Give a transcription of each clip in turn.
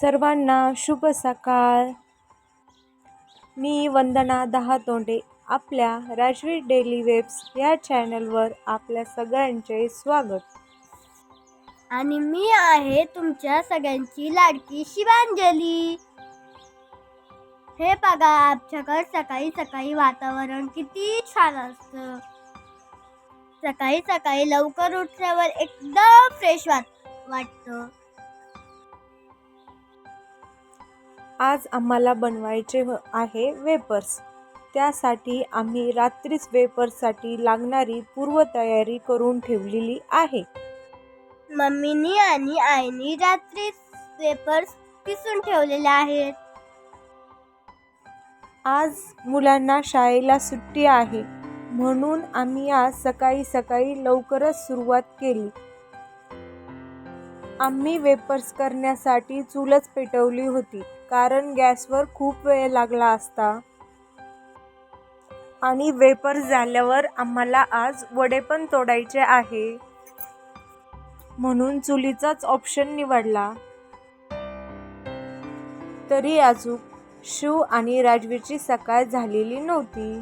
सर्वांना शुभ सकाळ. मी वंदना दहा तोंडे आपल्या राजवीर डेली वेब्स या चॅनलवर आपल्या सगळ्यांचे स्वागत. आणि मी आहे तुमच्या सगळ्यांची लाडकी शिवांजली. हे बघा आमच्याकडे सकाळी सकाळी वातावरण किती छान असतं. सकाळी सकाळी लवकर उठल्यावर एकदम फ्रेश वाट वाटतं. आज आम्हाला बनवायचे आहे वेपर्स त्यासाठी आम्ही रात्रीच वेपर्ससाठी लागणारी पूर्वतयारी करून ठेवलेली आहे. मम्मीनी आणि आईनी रात्री पेपर्स पिसून ठेवलेले आहेत. आज मुलांना शाळेला सुट्टी आहे. म्हणून आम्ही आज सकाळी सकाळी लवकरच सुरुवात केली. आम्ही वेपर्स करण्यासाठी चूलच पेटवली होती. कारण गॅसवर खूप वेळ लागला असता. आणि वेपर झाल्यावर आम्हाला आज वडे पण तोडायचे आहे. म्हणून चुलीचाच ऑप्शन निवडला. तरी अजून शिव आणि राजवीरची सकाळ झालेली नव्हती.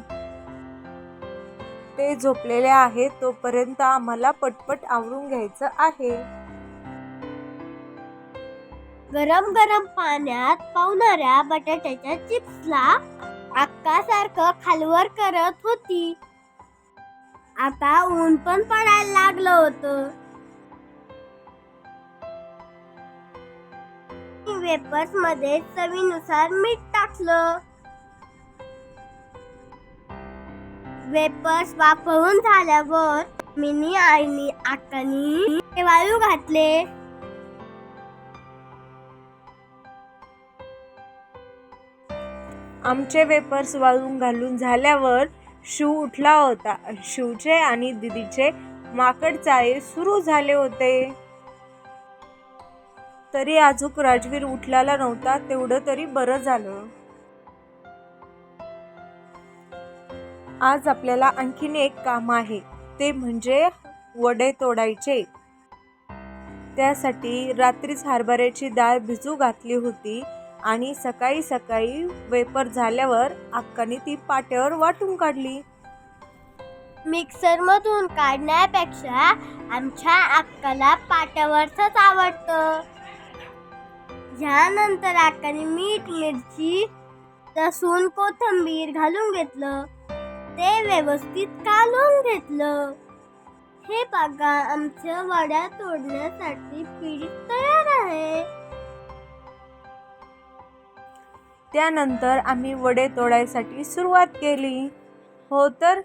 ते झोपलेले आहेत तोपर्यंत आम्हाला पटपट आवरून घ्यायचं आहे. गरम गरम पाण्यात पावणाऱ्या बटाट्याच्या चिप्सला अक्कासारखं खालवर करत होती. आता ऊन पण पडायला लागलं होतं. वेपर्समध्ये चवीनुसार मीठ टाकलं. वेपर्स वापरून झाल्यावर मिनी आईनी आकानी ते वाळू घातले. आमचे वेपर्स वाळून घालून झाल्यावर शिव उठला होता. शिवचे आणि दिदीचे माकड चाळे सुरू झाले होते. तरी अजूक राजवीर उठलेला नव्हता तेवढं तरी बरं झालं. आज आपल्याला आणखीन एक काम आहे ते म्हणजे वडे तोडायचे. त्यासाठी रात्रीच हरभऱ्याची डाळ भिजू घातली होती. आणि सकाळी सकाळी वेपर झाल्यावर अक्काने ती पाट्यावर वाटून काढली. मिक्सरमधून काढण्यापेक्षा आमच्या अक्काला पाट्यावरच आवडतं. ह्यानंतर अक्काने मीठ मिरची लसूण कोथिंबीर घालून घेतलं. ते व्यवस्थित कालून घेतलं. हे बघा आमच्या वड्या तोडण्यासाठी पीठ तयार आहे. त्यानंतर आम्ही वडे तोडायसाठी सुरुवात केली. हो तर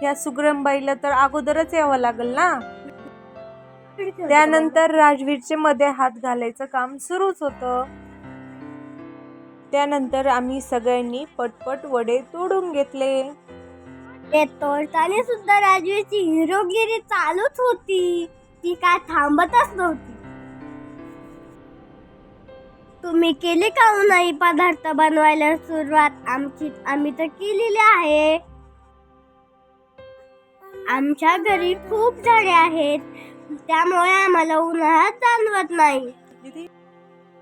ह्या सुग्रमबाईला तर अगोदरच यावं लागेल ना? त्यानंतर राजवीरचे मध्ये हात घालायचं काम सुरूच होतं. त्यानंतर आम्ही सगळ्यांनी पटपट वडे तोडून घेतले. ते तोडताना सुद्धा राजवीरची हिरोगिरी चालूच होती. ती काय थांबतच नव्हती. तुम्ही केली का हो नाही पदार्थ बनवायला सुरुवात? आमची आम्ही तर केलेली आहे. आमच्या घरी खूप झाडे आहेत. त्यामुळे आम्हाला उन्हाळ्यात जाणवत नाही.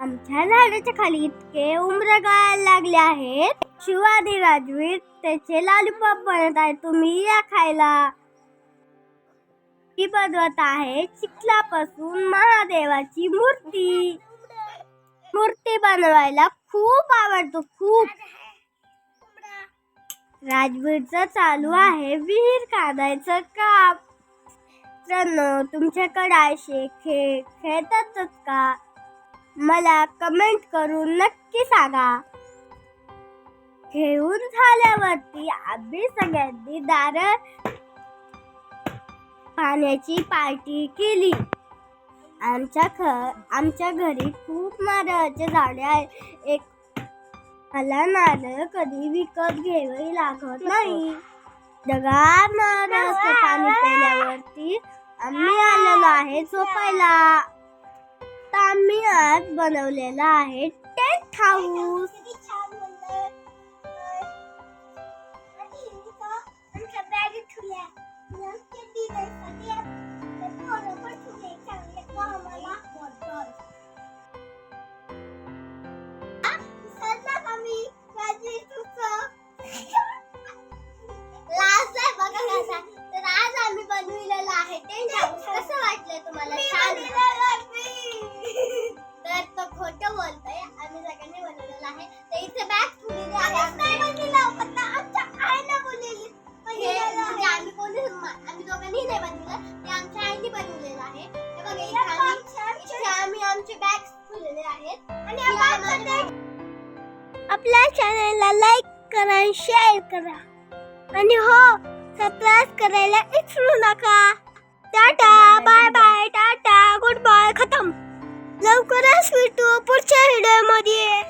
आमच्या झाडाच्या खाली इतके उमर गळायला लागले आहेत. शिवाजी राजवीर त्याचे लॉलीपॉप बनत आहे. तुम्ही या खायला. ती बनवत आहे चिखलापासून महादेवाची मूर्ती. मूर्ती बनवायला खूप आवडतो खूप. राजवीरचं चालू आहे विहीर काढायचं काम. मित्रांनो तुमच्याकडे असे खेळ खेळतातच का? मला कमेंट करून नक्की सांगा. खेळून झाल्यावरती आम्ही सगळ्यांनी दार पाण्याची पार्टी केली. आमच्या ख आमच्या घरी खूप नारळाचे झाडे आहेत. एक मला नारळ कधी विकत घ्यावी लागत नाही. जगात नारळाचं पाणी पिल्यावरती आम्ही आलेलो आहे झोपायला. तर आम्ही आज बनवलेला आहे टेंट हाऊस. तुम्हाला आमचे बॅग ठेवलेले आहेत. आणि आपल्या चॅनलला लाईक करा शेअर करा. आणि हो सबस्क्राईब करायला विसरू नका. Tata bye bye tata goodbye खतम. लवकरच भेटू पुढच्या व्हिडिओमध्ये.